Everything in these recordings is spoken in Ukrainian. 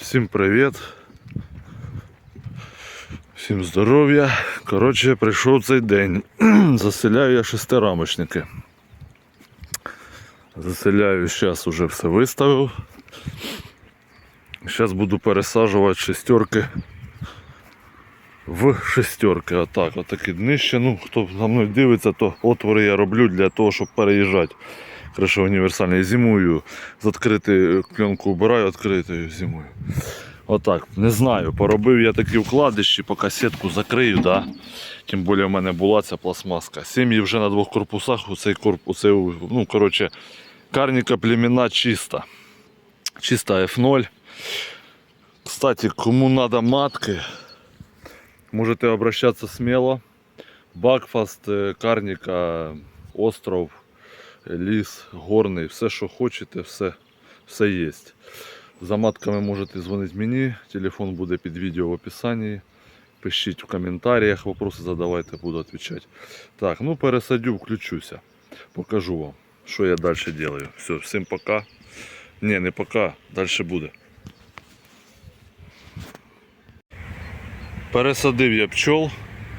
Всім привіт. Всім здоров'я. Коротше, прийшов цей день. Заселяю я шестирамочники. Заселяю, зараз уже все виставив. Зараз буду пересаджувати шестерки в шестерки. Отак, отакі днище. Ну, хто за мною дивиться, то отвори я роблю для того, щоб переїжджати. Криша універсальний. Зимую з відкритою пленку вбираю, відкритою зимою. Отак, не знаю. Поробив я такі вкладиші, поки сітку закрию, да? тим більше в мене була ця пластмаска. Сім'ї вже на двох корпусах, у цей корпус, ну, коротше, карніка племена чиста. Чиста F0. Кстати, кому треба матки, можете обращатися смело. Бакфаст, е, карніка, остров, ліс, горний, все, що хочете, все, все є. За матками можете дзвонити мені, телефон буде під відео в описанні. Пишіть в коментарях, вопроси задавайте, буду відповідати. Так, ну пересадю, включуся. Покажу вам, що я далі роблю. Все, всім пока. Ні, не пока, далі буде. Пересадив я пчол.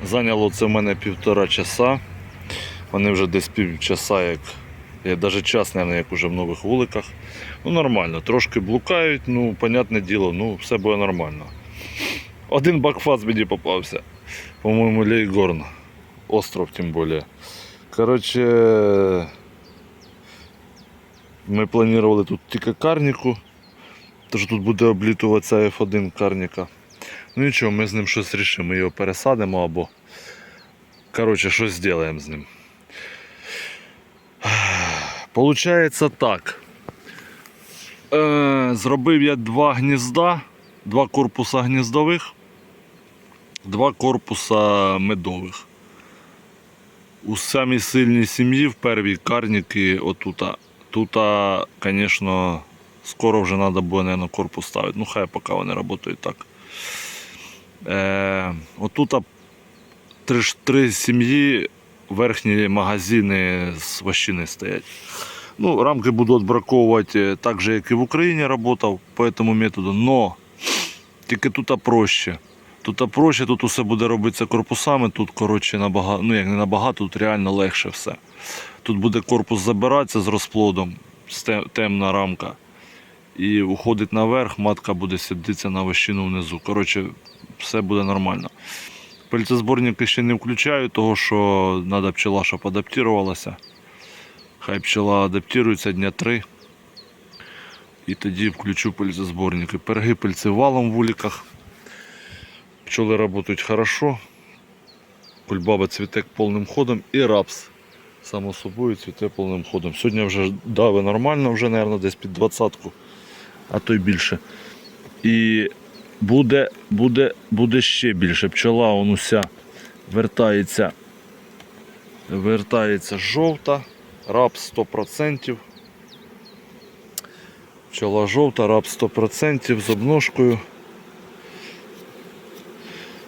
Зайняло це в мене півтора часа. Вони вже десь півчаса, як навіть час, мабуть, як уже в нових вуликах. Ну нормально, трошки блукають, ну, понятне діло, ну все буде нормально. Один бакфаст мені попався. По-моєму, Лейгорн. Остров тим більше. Коротше, ми планували тут тільки карніку. Тож тут буде облітуватися F1 карніка. Ну нічого, ми з ним щось рішимо, ми його пересадимо або коротше, щось зробимо з ним. Получається так. Е, зробив я два гнізда, два корпуса гніздових, два корпуса медових. У самій сильній сім'ї в первій карніки отута. Тута, звісно, скоро вже треба буде, наверное, корпус ставити. Ну, хай поки вони працюють так. Е, отут три, три сім'ї, верхні магазини з вощини стоять. Ну, рамки буду відбраковувати так же, як і в Україні працював по цьому методу, но тільки тут проще. Тут проще, тут усе буде робитися корпусами, тут коротше набагато, ну як не набагато, тут реально легше все. Тут буде корпус забиратися з розплодом, темна рамка. І уходить наверх, матка буде сидитися на вощину внизу. Коротше, все буде нормально. Пильцезборники ще не включаю, того що треба пчела, щоб адаптувалася. Хай пчела адаптується дня три. І тоді включу пильцезборники. Перги пильці валом в вуликах. Пчоли працюють хорошо. Кульбаба цвіте повним ходом і рапс. Само собою цвіте повним ходом. Сьогодні вже дави нормально, вже, мабуть, десь під двадцятку, а то й більше. І буде, буде, буде ще більше. Пчола он уся вертається. Вертається жовта, рапс 100%. Пчола жовта, рапс 100% з обножкою.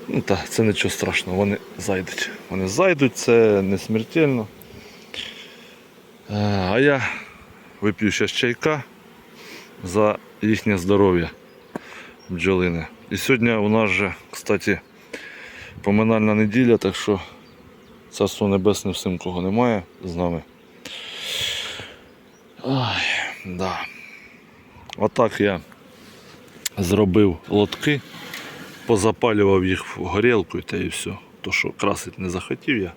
Ну так, це нічого страшного, вони зайдуть. Вони зайдуть, це не смертельно. Е, А я вип'ю ще чайка за їхнє здоров'я бджолини. І сьогодні у нас же, кстати, поминальна неділя, так що царство небесне всім, кого немає з нами. Ай, да. Отак я зробив лотки, позапалював їх в горілку та і все. То, що красити не захотів я.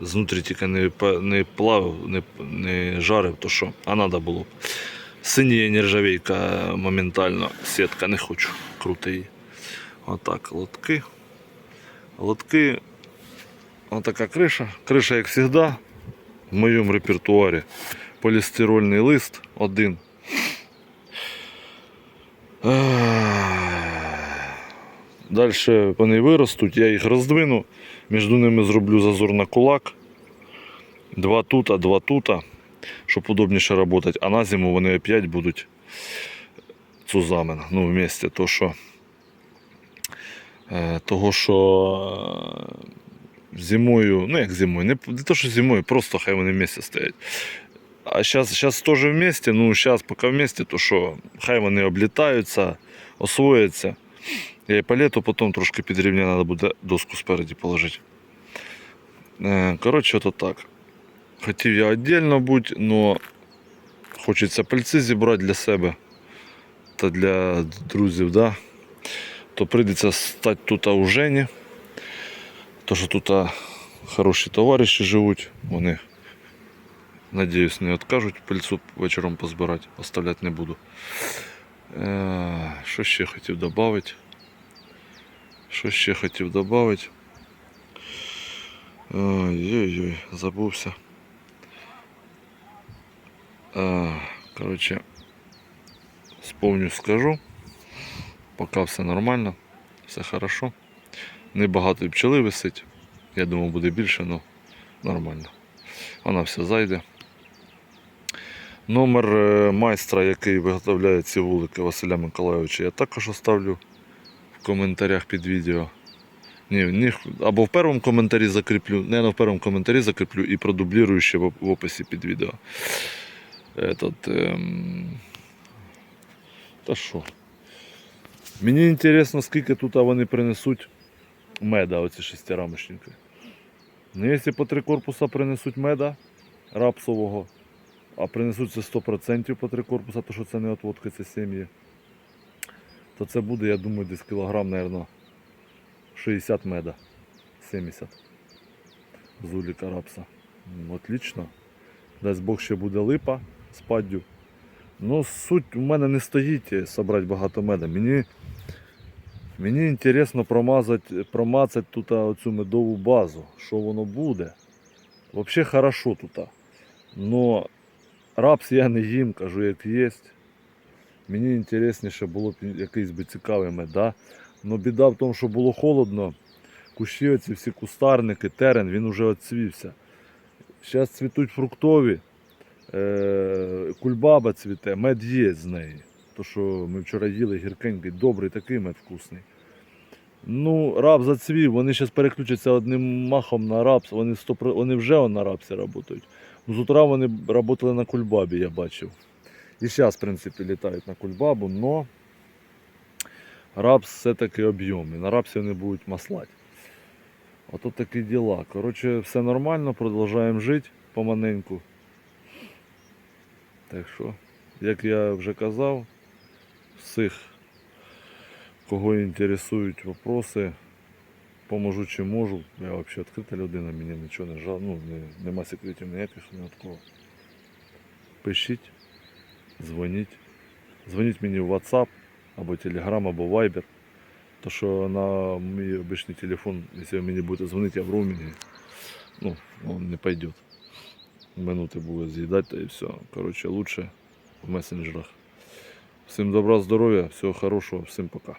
Знутрі тільки не, не плавив, не, не жарив, то що, а треба було б. Синіє нержавійка моментально, сітка, не хочу, круто її. Отак, лотки. Лотки, отака криша. Криша, як завжди, в моєму репертуарі. Полістирольний лист один. Далі вони виростуть, я їх роздвину, між ними зроблю зазор на кулак. Два тут, а два тут, щоб удобніше працювати. А на зиму вони опять будуть цузамен, ну, вместе. То, що, е, того, що е, зимою, ну як зимою, не, не то, що зимою, просто хай вони вместе стоять. А зараз щас теж вместе, ну зараз поки вместе, то що, хай вони облітаються, освояться. Я і палету потім трошки підрівняю, треба буде доску спереді положити. Е, Коротше, то так. Хотів я віддільно бути, але хочеться пальці зібрати для себе та для друзів, да? то прийдеться стати тут у Жені. То, що тут хороші товариші живуть, вони, надіюсь, не відкажуть пильцу вечором позбирати, оставляти не буду. Е, Що ще хотів додати? Що ще хотів додати? Ой-ой-ой, забувся. Коротше, сповню скажу. Поки все нормально, все хорошо. Небагато і пчели висить. Я думав, буде більше, але нормально. Вона все зайде. Номер е, майстра, який виготовляє ці вулики Василя Миколайовича, я також оставлю в коментарях під відео. Ні, ні, або в першому коментарі закріплю, не в першому коментарі закріплю і продублірую ще в описі під відео. Этот, ем... Та що? Мені цікаво, скільки тут вони принесуть меда, оці шестирамочники. Ну, якщо по три корпуса принесуть меда рапсового, а принесуть це 100% по три корпуса, то що це не отводки, це сім'ї, то це буде, я думаю, десь кілограм, мабуть, 60 меда. 70 з уліка рапса. Отлично. Дасть Бог ще буде липа з. Ну, суть у мене не стоїть зібрати багато меда. Мені, мені інтересно промазати, промацати тут оцю медову базу. Що воно буде. Взагалі хорошо тут. Но рапс я не їм, кажу, як є. Мені інтересніше було б якийсь би цікавий мед. Да? Но біда в тому, що було холодно. Кущі оці всі кустарники, терен, він уже відцвівся. Зараз цвітуть фруктові. Е, кульбаба цвіте, мед є з неї. То, що ми вчора їли гіркенький, добрий такий мед вкусний. Ну, раб зацвів, вони зараз переключаться одним махом на рапс, вони, 100%, вони вже на рапсі працюють. З утра вони працювали на кульбабі, я бачив. І зараз, в принципі, літають на кульбабу, но рапс все-таки об'ємний. На рапсі вони будуть маслати. Ото такі діла. Коротше, все нормально, продовжуємо жити поманеньку. Так що, як я вже казав, всіх, кого інтересують вопроси, поможу чи можу. Я взагалі відкрита людина, мені нічого не жал, ну, не, нема секретів ніяких ні від кого. Пишіть, дзвоніть. Дзвоніть мені в WhatsApp або Telegram, або Viber. То що на мій обичний телефон, якщо ви мені будете дзвонити, я в роумінгі, ну, он не пойдет. Минути буде з'їдати та і все. Коротше, лучше в месенджерах. Всім добра, здоров'я, всього хорошого, всім пока.